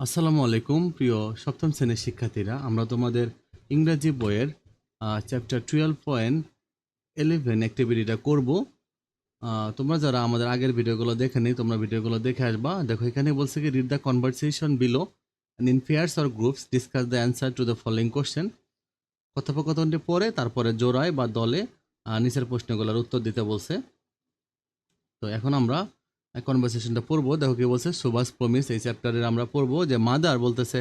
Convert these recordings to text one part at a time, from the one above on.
আসসালামু আলাইকুম, প্রিয় সপ্তম শ্রেণির শিক্ষার্থীরা। আমরা তোমাদের ইংরাজি বইয়ের চ্যাপ্টার টুয়েলভ পয়েন্ট এলেভেন অ্যাক্টিভিটিটা করব। তোমরা যারা আমাদের আগের ভিডিওগুলো দেখেনি, তোমরা ভিডিওগুলো দেখে আসবা। দেখো, এখানে বলছে কি read the conversation below and in pairs or groups discuss the answer to the following question কথোপকথনটি পরে তারপরে জোড়ায় বা দলে নিচের প্রশ্নগুলোর উত্তর দিতে বলছে। তো এখন আমরা কনভারসেশনটা পড়ব। দেখো কি বলছে? সুভাষ প্রমিস এই চ্যাপ্টারের আমরা পড়ব যে, মাদার, বলতেছে,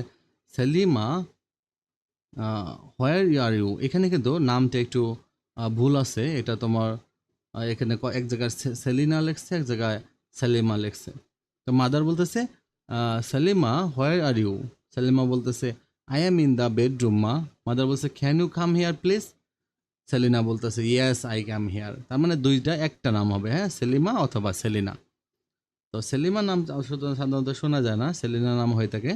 সেলিমা হোয়ার আর ইউ এখানে কিন্তু নামটা একটু ভুল আছে। এটা তোমার এখানে এক জায়গায় সেলিনা লেখছে, এক জায়গায় সেলিমা লেখছে। তো মাদার বলতেছে Selima where are you Selima বলতেছে I am in the bedroom মা। মাদার বলছে can you come here please Selina বলতেছে ইয়েস আই ক্যাম হিয়ার তার মানে দুইটা, একটা নাম হবে হ্যাঁ? সেলিমা অথবা সেলিনা। তো সেলিমা নাম সাধারণত শোনা যায় না সেলিনা নাম হয়ে থাকে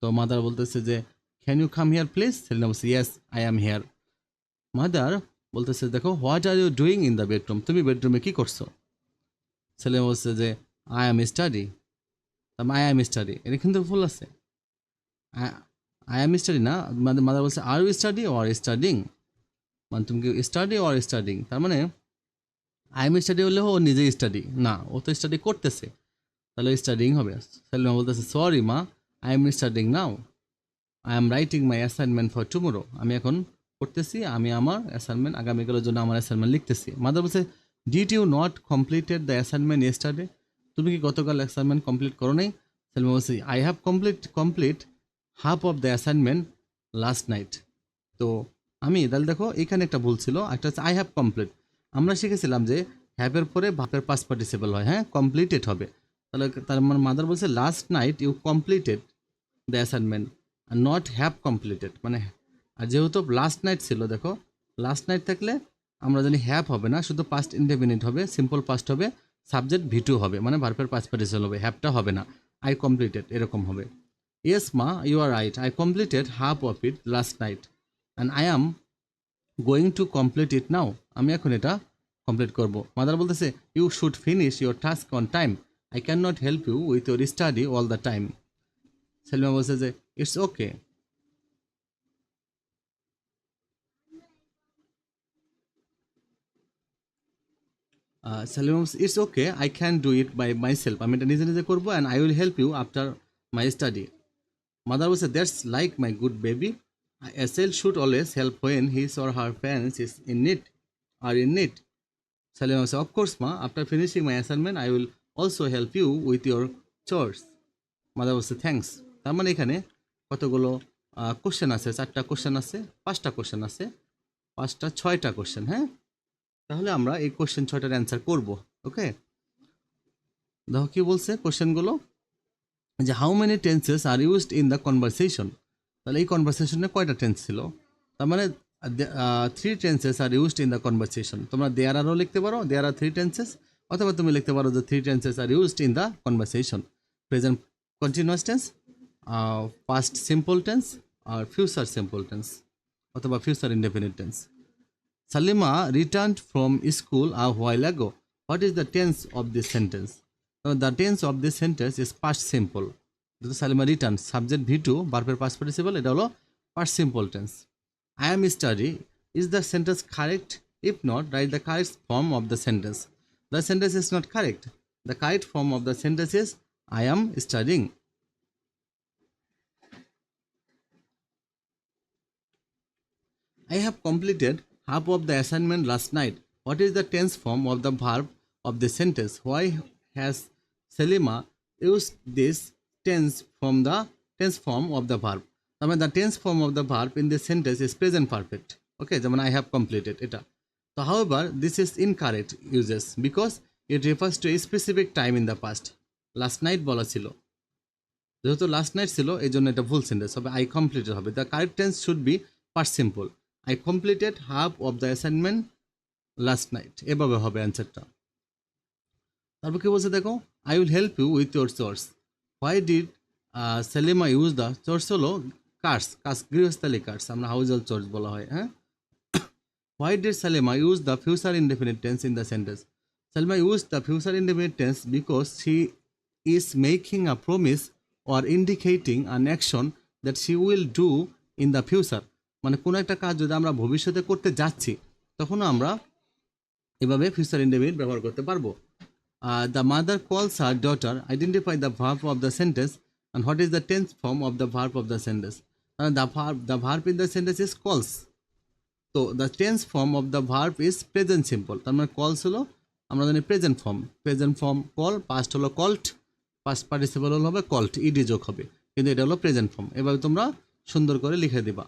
তো মাদার বলতেছে যে can you come here please Selina বলছে yes I am here mother বলতেছে, দেখো what are you doing in the bedroom তুমি বেডরুমে কি করছ? সেলিনা বলছে যে I am study I am study এটা কিন্তু ভুল আছে। আই অ্যাম স্টাডি না মানে মাদার বলছে are you study or studying মানে তুমি কি স্টাডি অর স্টাডিং তার মানে আই এম স্টাডি হলে ও নিজে স্টাডি না, ও তো স্টাডি করতেছে। তাহলে স্টাডিং হবে। সেলিমা বলতেছে সরি মা I am studying now I am writing my assignment for tomorrow আমি এখন করতেছি আমি আমার অ্যাসাইনমেন্ট আগামীকালের জন্য আমার অ্যাসাইনমেন্ট লিখতেছি। মাদার বলছে did you not completed the assignment yesterday তুমি কি গতকাল অ্যাসাইনমেন্ট কমপ্লিট করো নাই? সেলিমা বলছে I have complete complete half of the assignment last night তো আমি, তাহলে দেখো, এখানে একটা ভুল ছিল। একটা হচ্ছে আই হ্যাভ কমপ্লিট আমরা শিখেছিলাম যে হ্যাভের পরে ভাপের পাস পার্টিসিপল হয় হ্যাঁ? কমপ্লিটেড হবে। তাহলে তার মানে মাদার বলছে last night you completed the assignment R not have completed মানে আর যেহেতু লাস্ট নাইট ছিল, দেখো লাস্ট নাইট থাকলে আমরা জানি হ্যাভ হবে না, শুধু পাস্ট ইনডেফিনিট হবে সিম্পল পাস্ট হবে সাবজেক্ট ভিটু হবে মানে ভার্পের পাস পার্টিসিপল হবে হ্যাভটা হবে না আই কমপ্লিটেড এরকম হবে। ইয়েস মা you are right I completed half of it last night and I am going to complete it now আমি এখন এটা কমপ্লিট করব। মাদার বলতেছে you should finish your task on time I can not help you with your study all the time Selima বলছে যে it's okay Selima বলছে it's okay I can do it by myself আমি এটা নিজে নিজে করব and I will help you after my study mother বলছে that's like my good baby A child should always help when his or her parents is in need are in need. Salim said, Of course, Ma, after finishing my assignment, I will also help you with your chores. Mother বলছে thanks তার মানে এখানে কতগুলো question আছে, চারটা question আছে, পাঁচটা question আছে, পাঁচটা, ছয়টা কোশ্চেন হ্যাঁ? তাহলে আমরা এই কোশ্চেন ছয়টার অ্যান্সার করব ওকে দেখো কি বলছে কোশ্চেনগুলো যে how many tenses are used in the conversation তাহলে এই কনভারসেশনে কয়টা টেন্স ছিল? তার মানে three tenses are used in the conversation তোমরা দেয়ার আরও লিখতে পারো দেয়ার আর থ্রি টেন্সেস অথবা তুমি লিখতে পারো যে three tenses are used in the conversation present continuous tense past simple tense R future simple tense অথবা future indefinite tense Salima return from school a while ago what is the tense of this sentence the tense of this sentence is past simple যেহেতু Salima return subject V two বার্বের past participle এটা হলো past simple tense I am study is the sentence correct if not write the correct form of the sentence The sentence is not correct. The correct form of the sentence is I am studying. I have completed half of the assignment last night. What is the tense form of the verb of the sentence? Why has Selima used this tense from the tense form of the verb? I mean, the tense form of the verb in this sentence is present perfect. Okay, I mean, I have completed it. So, however, this is incorrect uses because it refers to a specific time in the past. Last night বলা ছিল। যেহেতু last night ছিল এই জন্য এটা ভুল sentence হবে I completed হবে। The correct tense should be past simple I completed half of the assignment last night এভাবে হবে অ্যান্সারটা তারপর কি বলছে দেখো? I will help you with your chores why did Selima use the chores হলো কার্স কাজ গৃহস্থালী কার্স আমরা হাউস হোল্ড সোর্স বলা হয় হ্যাঁ? Why did Selima use the future indefinite tense in the sentence Selima use the future indefinite tense because she is making a promise or indicating an action that she will do in the future. মানে কোনো একটা কাজ যদি আমরা ভবিষ্যতে করতে যাচ্ছি, তখন আমরা এভাবে ফিউচার ইন্ডেফিনিট ব্যবহার করতে পারব। The mother calls her daughter identify the verb of the sentence and what is the tense form of the verb of the sentence the verb the verb in the sentence is calls তো the tense form of the verb is present simple তার মানে calls হলো আমরা জানি present form present form call past হলো called past participle হলো হবে called ED যোগ হবে। কিন্তু এটা হলো প্রেজেন্ট ফর্ম এভাবে তোমরা সুন্দর করে লিখে দিবা।